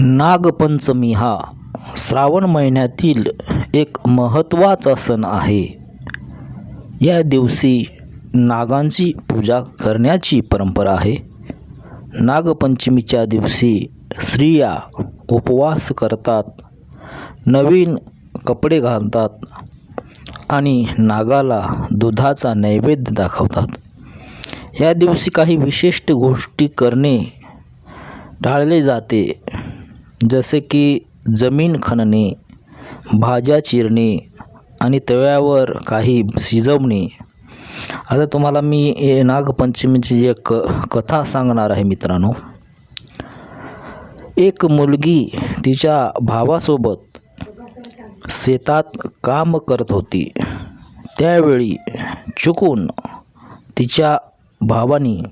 नागपंचमी हा श्रावण महिन्यातील एक महत्त्वाचा सण आहे. या दिवशी नागांची पूजा करण्याची परंपरा आहे. नागपंचमीच्या दिवशी स्त्रिया उपवास करतात नवीन कपडे घालतात आणि नागाला दुधाचा नैवेद्य दाखवतात. या दिवशी काही विशिष्ट गोष्टी करणे टाळले जाते. जसे की जमीन खणणे भाज्या चिरणे आणि तव्यावर काही शिजवणे. आता तुम्हाला मी नागपंचमीची एक कथा सांगणार आहे मित्रांनो. एक मुलगी तिच्या भावासोबत शेतात काम करत होती. त्यावेळी चुकून तिच्या भावानी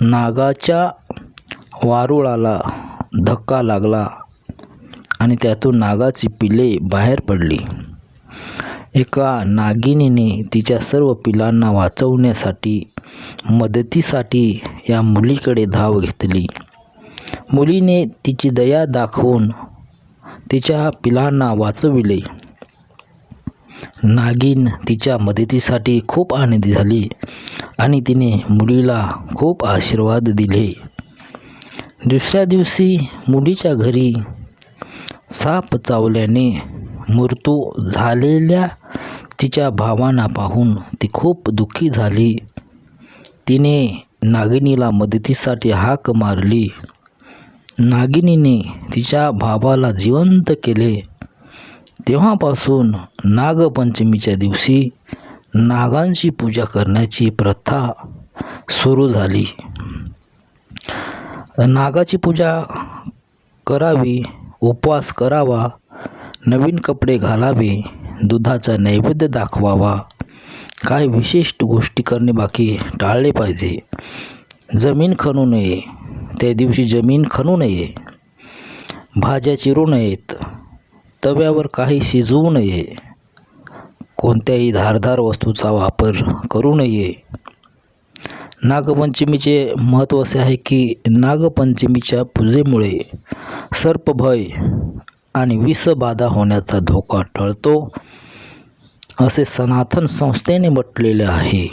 नागाच्या वारुळाला धक्का लागला आणि त्यातून नागाची पिले बाहेर पडली. एका नागिनीने तिच्या सर्व पिलांना वाचवण्यासाठी मदतीसाठी या मुलीकडे धाव घेतली. मुलीने तिची दया दाखवून तिच्या पिलांना वाचविले. नागिन तिच्या मदतीसाठी खूप आनंदी झाली आणि तिने मुलीला खूप आशीर्वाद दिले. दुसऱ्या दिवशी मुलीच्या घरी साप चावल्याने मृत्यू झालेल्या तिच्या भावांना पाहून ती खूप दुःखी झाली. तिने नागिनीला मदतीसाठी हाक मारली. नागिनीने तिच्या भावाला जिवंत केले. तेव्हापासून नागपंचमीच्या दिवशी नागांची पूजा करण्याची प्रथा सुरू झाली. नागाची पूजा करावी उपवास करावा नवीन कपडे घालावे दुधाचा नैवेद्य दाखवावा. काही विशिष्ट गोष्टी करणे बाकी टाळले पाहिजे. जमीन खणू नये. त्या दिवशी जमीन खणू नये. भाज्या चिरू नयेत. तव्यावर काही शिजवू नये. कोणत्याही धारदार वस्तूचा वापर करू नये. नागपंचमीचे महत्त्व असे आहे की नागपंचमीच्या पूजेमुळे सर्पभय आणि विषबाधा होण्याचा धोका टळतो असे सनातन संस्थेने म्हटलेले आहे.